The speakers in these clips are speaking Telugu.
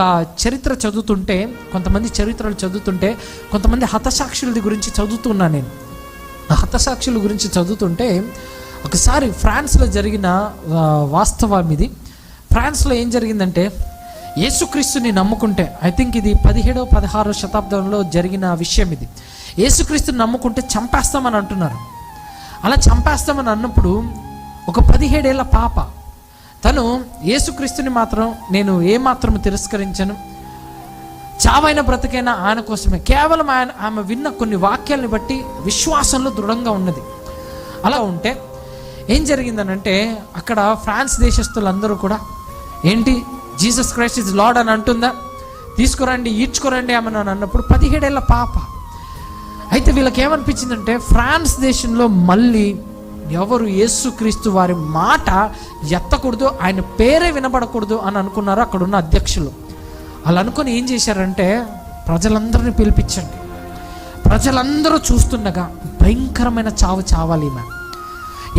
ఒక చరిత్ర చదువుతుంటే కొంతమంది చరిత్రలు చదువుతుంటే కొంతమంది హతసాక్షులది గురించి చదువుతున్నా నేను. ఆ హతసాక్షుల గురించి చదువుతుంటే ఒకసారి ఫ్రాన్స్లో జరిగిన వాస్తవం ఇది ఫ్రాన్స్లో ఏం జరిగిందంటే యేసుక్రీస్తుని నమ్ముకుంటే ఐ థింక్ ఇది పదిహేడో పదహారవ శతాబ్దంలో జరిగిన విషయం ఇది యేసుక్రీస్తుని నమ్ముకుంటే చంపేస్తామని అంటున్నారు. అలా చంపేస్తామని అన్నప్పుడు ఒక పదిహేడేళ్ళ పాప తను యేసుక్రీస్తుని మాత్రం నేను ఏమాత్రం తిరస్కరించను. చావైన బ్రతికైన ఆయన కోసమే. కేవలం ఆయన ఆమె విన్న కొన్ని వాక్యాలను బట్టి విశ్వాసంలో దృఢంగా ఉన్నది. అలా ఉంటే ఏం జరిగిందనంటే అక్కడ ఫ్రాన్స్ దేశస్తులందరూ కూడా ఏంటి? జీసస్ క్రైస్ట్ ఇస్ లార్డ్ అని అంటుందా? తీసుకురండి ఈడ్చుకోరండి ఆమె నన్ను అన్నప్పుడు పదిహేడేళ్ళ పాప. అయితే వీళ్ళకి ఏమనిపించిందంటే ఫ్రాన్స్ దేశంలో మళ్ళీ ఎవరు యేసుక్రీస్తు వారి మాట ఎత్తకూడదు ఆయన పేరే వినబడకూడదు అని అనుకున్నారు అక్కడ ఉన్న అధ్యక్షులు. వాళ్ళు అనుకుని ఏం చేశారంటే ప్రజలందరిని పిలిపించండి. ప్రజలందరూ చూస్తుండగా భయంకరమైన చావు చావాలి ఈమె.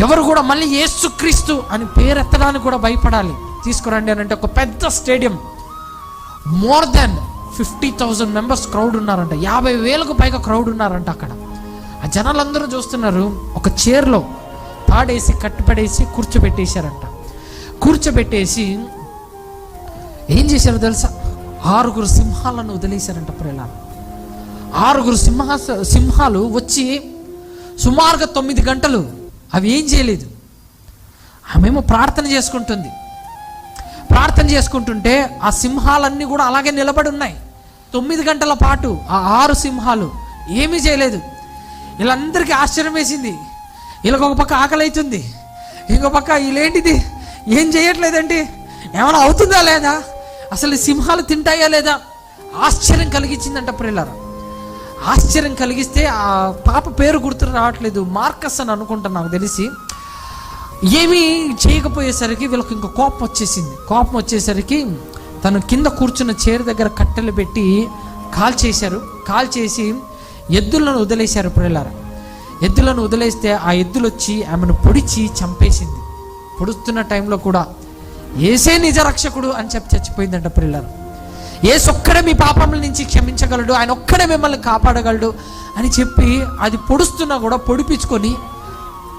ఎవరు కూడా మళ్ళీ యేసుక్రీస్తు అని పేరెత్తడానికి కూడా భయపడాలి. తీసుకురండి అని అంటే ఒక పెద్ద stadium. More than fifty thousand members crowd ఉన్నారంట. యాభై వేలకు పైగా క్రౌడ్ ఉన్నారంట అక్కడ. ఆ జనాలందరూ చూస్తున్నారు ఒక చైర్లో తాడేసి కట్టుపడేసి కూర్చోబెట్టేశారంట. కూర్చోబెట్టేసి ఏం చేశారో తెలుసా? ఆరుగురు సింహాలను వదిలేశారంట ప్రేలా ఆరుగురు సింహ సింహాలు వచ్చి సుమారుగా తొమ్మిది గంటలు అవి ఏం చేయలేదు. ఆమెమో ప్రార్థన చేసుకుంటుంది. ప్రార్థన చేసుకుంటుంటే ఆ సింహాలన్నీ కూడా అలాగే నిలబడి ఉన్నాయి. తొమ్మిది గంటల పాటు ఆ ఆరు సింహాలు ఏమీ చేయలేదు. వీళ్ళందరికీ ఆశ్చర్యం వేసింది. వీళ్ళకి ఒక పక్క ఆకలి అవుతుంది. ఇంకో పక్క వీళ్ళేంటిది? ఏం చేయట్లేదండి? ఏమైనా అవుతుందా లేదా? అసలు సింహాలు తింటాయా లేదా? ఆశ్చర్యం కలిగించిందంట ప్రిల్లరా. ఆశ్చర్యం కలిగిస్తే ఆ పాప పేరు గుర్తు రావట్లేదు. మార్కస్ అని అనుకుంటాను నాకు తెలిసి. ఏమీ చేయకపోయేసరికి వీళ్ళకి ఇంకా కోపం వచ్చేసింది. కోపం వచ్చేసరికి తను కింద కూర్చున్న చీర దగ్గర కట్టెలు పెట్టి కాల్ చేశారు కాల్ చేసి ఎద్దులను వదిలేశారు పిల్లలారా ఎద్దులను వదిలేస్తే ఆ ఎద్దులు వచ్చి ఆమెను పొడిచి చంపేసింది. పొడుస్తున్న టైంలో కూడా ఏసే నిజ రక్షకుడు అని చెప్పి చచ్చిపోయిందంట పిల్లలు. ఏసు ఒక్కడే మీ పాపముల నుంచి క్షమించగలడు ఆయన ఒక్కడే మిమ్మల్ని కాపాడగలడు అని చెప్పి అది పొడుస్తున్నా కూడా పొడిపించుకొని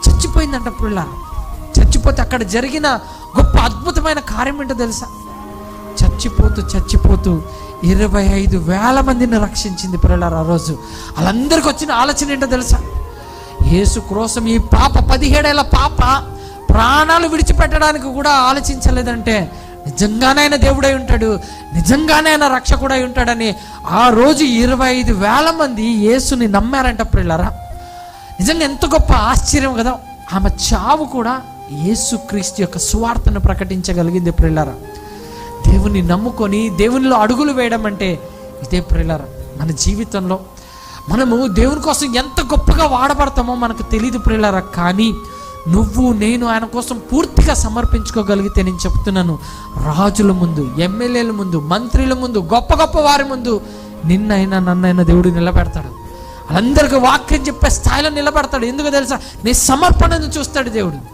చచ్చిపోయిందంట పిల్లలు. చచ్చిపోతే అక్కడ జరిగిన గొప్ప అద్భుతమైన కార్యం ఏంటో తెలుసా? చచ్చిపోతూ చచ్చిపోతూ ఇరవై ఐదు వేల మందిని రక్షించింది పిల్లలు ఆ రోజు. వాళ్ళందరికీ వచ్చిన ఆలోచన ఏంటో తెలుసా? యేసు క్రోసం ఈ పాప పదిహేడేళ్ళ పాప ప్రాణాలు విడిచిపెట్టడానికి కూడా ఆలోచించలేదంటే నిజంగానే ఆయన దేవుడై ఉంటాడు నిజంగానే ఆయన రక్షకుడై ఉంటాడని ఆ రోజు ఇరవై ఐదు వేల మంది యేసుని నమ్మారంట పిల్లరా నిజంగా ఎంత గొప్ప ఆశ్చర్యం కదా. ఆమె చావు కూడా యేసుక్రీస్తు యొక్క సువార్తను ప్రకటించగలిగింది ప్రిల్లరా దేవుని నమ్ముకొని దేవునిలో అడుగులు వేయడం అంటే ఇదే ప్రిల్లరా మన జీవితంలో మనము దేవుని కోసం ఎంత గొప్పగా వాడబడతామో మనకు తెలియదు ప్రియులరా కానీ నువ్వు నేను ఆయన కోసం పూర్తిగా సమర్పించుకోగలిగితే నేను చెప్తున్నాను రాజుల ముందు ఎమ్మెల్యేల ముందు మంత్రుల ముందు గొప్ప గొప్ప వారి ముందు నిన్నైనా నన్నైనా దేవుడు నిలబెడతాడు. అందరికీ వాక్యం చెప్పే స్థాయిలో నిలబడతాడు. ఎందుకు తెలుసా? నీ సమర్పణను చూస్తాడు దేవుడు.